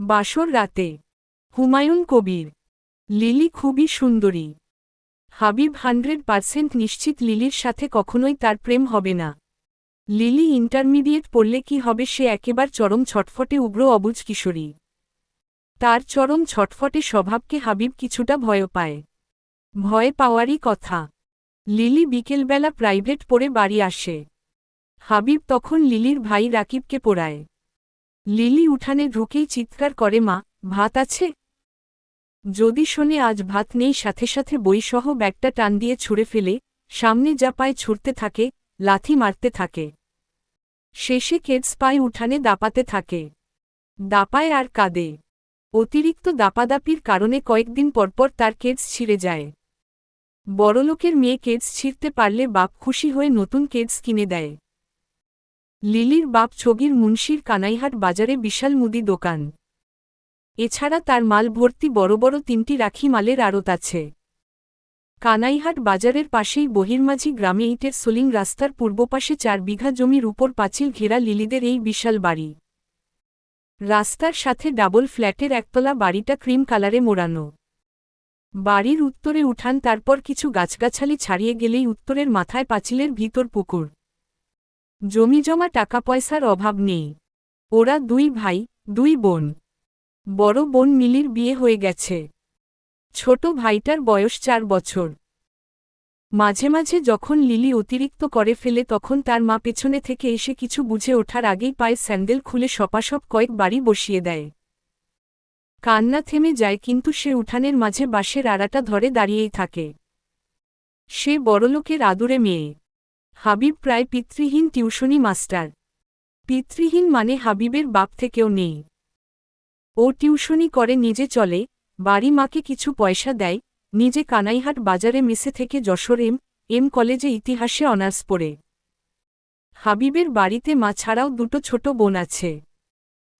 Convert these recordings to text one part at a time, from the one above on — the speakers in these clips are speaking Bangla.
বাসর রাতে। হুমায়ুন কবির। লিলি খুবই সুন্দরী। হাবিব হান্ড্রেড পার্সেন্ট নিশ্চিত লিলির সাথে কখনোই তার প্রেম হবে না। লিলি ইন্টারমিডিয়েট পড়লে কি হবে সে একেবার চরম ছটফটে উগ্র অবুজ কিশোরী। তার চরম ছটফটে স্বভাবকে হাবিব কিছুটা ভয় পায়। ভয় পাওয়ারই কথা। লিলি বিকেলবেলা প্রাইভেট পড়ে বাড়ি আসে। হাবিব তখন লিলির ভাই রাকিবকে পোড়ায়। লিলি উঠানে ঢুকেই চিৎকার করে, মা, ভাত আছে? যদি শোনে, আজ ভাত নেই, সাথে সাথে বইসহ ব্যাগটা টান দিয়ে ছুঁড়ে ফেলে, সামনে যা পায় ছুটতে থাকে, লাথি মারতে থাকে। শেষে কেডস পায় উঠানে দাপাতে থাকে। দাপায় আর কাঁদে। অতিরিক্ত দাপাদাপির কারণে কয়েকদিন পরপর তার কেডস ছিঁড়ে যায়। বড়লোকের মেয়ে কেডস ছিঁড়তে পারলে বাপ খুশি হয়ে নতুন কেডস কিনে দেয়। লিলির বাপ ছগির মুন্সির কানাইহাট বাজারে বিশাল মুদি দোকান। এছাড়া তার মাল ভর্তি বড় বড় তিনটি রাখি মালের আড়ত আছে। কানাইহাট বাজারের পাশেই বহির্মাঝি গ্রামে ইটের সোলিং রাস্তার পূর্ব পাশে চার বিঘা জমির উপর পাঁচিল ঘেরা লিলিদের এই বিশাল বাড়ি। রাস্তার সাথে ডাবল ফ্ল্যাটের একতলা বাড়িটা ক্রিম কালারে মোড়ানো। বাড়ির উত্তরে উঠান তারপর কিছু গাছগাছালি ছাড়িয়ে গেলেই উত্তরের মাথায় পাঁচিলের ভিতর পুকুর। জমিজমা টাকা পয়সার অভাব নেই। ওরা দুই ভাই, দুই বোন। বড় বোন মিলির বিয়ে হয়ে গেছে। ছোট ভাইটার বয়স চার বছর। মাঝে মাঝে যখন লিলি অতিরিক্ত করে ফেলে তখন তার মা পেছনে থেকে এসে কিছু বুঝে ওঠার আগেই পায়ে স্যান্ডেল খুলে সপাসপ কয়েক বাড়ি বসিয়ে দেয়। কান্না থেমে যায় কিন্তু সে উঠানের মাঝে বাঁশের আড়াটা ধরে দাঁড়িয়েই থাকে। সে বড়লোকের আদুরে মেয়ে। হাবিব প্রায় পিতৃহীন টিউশনি মাস্টার। পিতৃহীন মানে হাবিবের বাপ থেকেও নেই। ও টিউশনি করে, নিজে চলে, বাড়ি মাকে কিছু পয়সা দেয়, নিজে কানাইহাট বাজারে মেসে থেকে যশোর এম এম কলেজে ইতিহাসে অনার্স পড়ে। হাবিবের বাড়িতে মা ছাড়াও দুটো ছোট বোন আছে।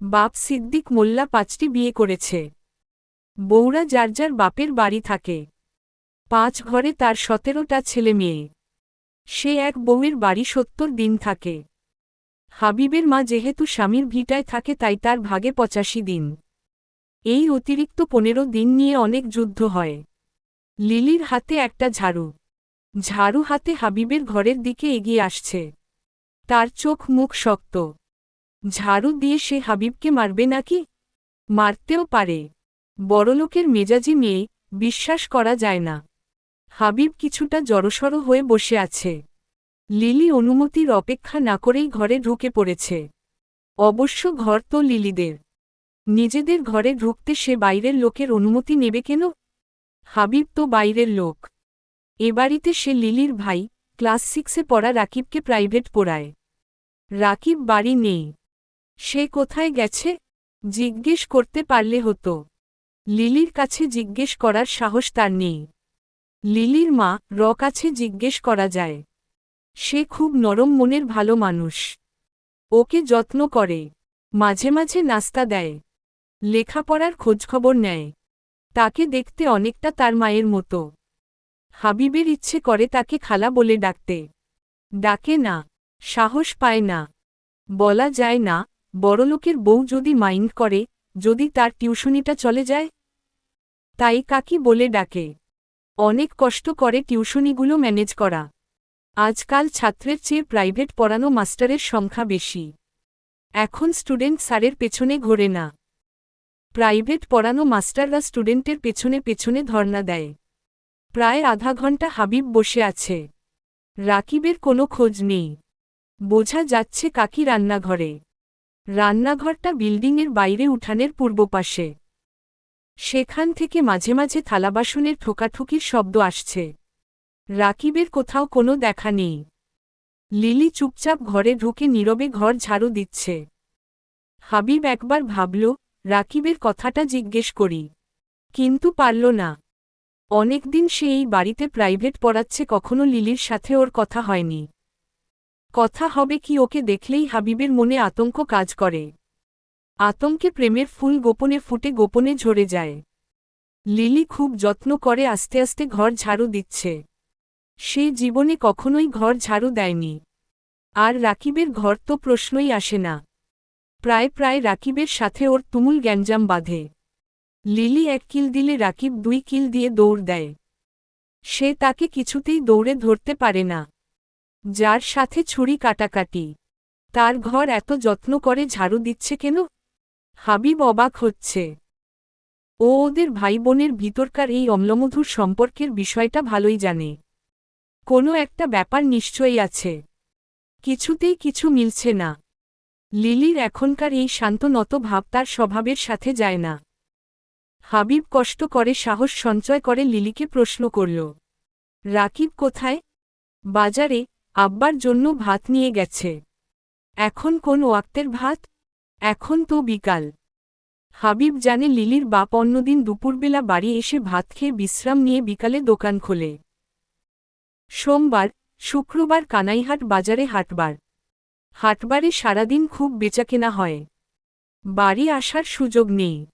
বাপ সিদ্দিক মোল্লা পাঁচটি বিয়ে করেছে। বৌরা যার যার বাপের বাড়ি থাকে। পাঁচ ঘরে তার সতেরোটা ছেলে মেয়ে। সে এক বউয়ের বাড়ি সত্তর দিন থাকে। হাবিবের মা যেহেতু স্বামীর ভিটায় থাকে তাই তার ভাগে পঁচাশি দিন। এই অতিরিক্ত পনেরো দিন নিয়ে অনেক যুদ্ধ হয়। লিলির হাতে একটা ঝাড়ু। ঝাড়ু হাতে হাবিবের ঘরের দিকে এগিয়ে আসছে। তার চোখ মুখ শক্ত। ঝাড়ু দিয়ে সে হাবিবকে মারবে নাকি? মারতেও পারে। বড়লোকের মেজাজি মেয়ে, বিশ্বাস করা যায় না। হাবিব কিছুটা জড়সড় হয়ে বসে আছে। লিলি অনুমতির অপেক্ষা না করেই ঘরে ঢুকে পড়েছে। অবশ্য ঘর তো লিলিদের। নিজেদের ঘরে ঢুকতে সে বাইরের লোকের অনুমতি নেবে কেন? হাবিব তো বাইরের লোক। এ বাড়িতে সে লিলির ভাই, ক্লাস সিক্সে পড়া রাকিবকে প্রাইভেট পড়ায়। রাকিব বাড়ি নেই। সে কোথায় গেছে? জিজ্ঞেস করতে পারলে হতো। লিলির কাছে জিজ্ঞেস করার সাহস তার নেই। লিলির মা র কাছে জিজ্ঞেস করা যায়। সে খুব নরম মনের ভালো মানুষ। ওকে যত্ন করে। মাঝে মাঝে নাস্তা দেয়। লেখাপড়ার খোঁজখবর নেয়। তাকে দেখতে অনেকটা তার মায়ের মতো। হাবিবের ইচ্ছে করে তাকে খালা বলে ডাকতে। ডাকে না। সাহস পায় না। বলা যায় না, বড়লোকের বউ যদি মাইন্ড করে, যদি তার টিউশনিটা চলে যায়? তাই কাকি বলে ডাকে। অনেক কষ্ট করে টিউশনিগুলো ম্যানেজ করা। আজকাল ছাত্রের চেয়ে প্রাইভেট পড়ানো মাস্টারের সংখ্যা বেশি। এখন স্টুডেন্ট স্যারের পেছনে ঘোরে না। প্রাইভেট পড়ানো মাস্টাররা স্টুডেন্টের পেছনে পেছনে ধর্না দেয়। প্রায় আধা ঘণ্টা হাবিব বসে আছে। রাকিবের কোনো খোঁজ নেই। বোঝা যাচ্ছে কাকি রান্নাঘরে। রান্নাঘরটা বিল্ডিংয়ের বাইরে উঠানের পূর্ব পাশে। সেখান থেকে মাঝে মাঝে থালাবাসনের ঠোকাঠুকির শব্দ আসছে। রাকিবের কোথাও কোনো দেখা নেই। লিলি চুপচাপ ঘরে ঢুকে নীরবে ঘর ঝাড়ু দিচ্ছে। হাবিব একবার ভাবল, রাকিবের কথাটা জিজ্ঞেস করি। কিন্তু পারল না। অনেকদিন সে এই বাড়িতে প্রাইভেট পড়াচ্ছে, কখনো লিলির সাথে ওর কথা হয়নি। কথা হবে কি ওকে দেখলেই হাবিবের মনে আতঙ্ক কাজ করে। আতঙ্কে প্রেমের ফুল গোপনে ফুটে গোপনে ঝরে যায়। লিলি খুব যত্ন করে আস্তে আস্তে ঘর ঝাড়ু দিচ্ছে। সে জীবনে কখনোই ঘর ঝাড়ু দেয়নি। আর রাকিবের ঘর তো প্রশ্নই আসে না। প্রায় প্রায় রাকিবের সাথে ওর তুমুল গ্যাঞ্জাম বাঁধে। লিলি এক কিল দিলে রাকিব দুই কিল দিয়ে দৌড় দেয়। সে তাকে কিছুতেই দৌড়ে ধরতে পারে না। যার সাথে ছুরি কাটাকাটি। তার ঘর এত যত্ন করে ঝাড়ু দিচ্ছে কেন? হাবিব অবাক হচ্ছে। ও ওদের ভাই বোনের ভিতরকার এই অম্লমধুর সম্পর্কের বিষয়টা ভালোই জানে। কোনো একটা ব্যাপার নিশ্চয়ই আছে। কিছুতেই কিছু মিলছে না। লিলির এখনকার এই শান্তনত ভাব তার স্বভাবের সাথে যায় না। হাবিব কষ্ট করে, সাহস সঞ্চয় করে লিলিকে প্রশ্ন করল, রাকিব কোথায়? বাজারে? আব্বার জন্য ভাত নিয়ে গেছে। এখন কোন ওয়াক্তের ভাত? এখন তো বিকাল। হাবিব জানে লিলির বাপ অন্যদিন দুপুরবেলা বাড়ি এসে ভাত খেয়ে বিশ্রাম নিয়ে বিকালে দোকান খোলে। সোমবার, শুক্রবার কানাইহাট বাজারে হাটবার। হাটবারে সারাদিন খুব বেচাকেনা হয়। বাড়ি আসার সুযোগ নেই।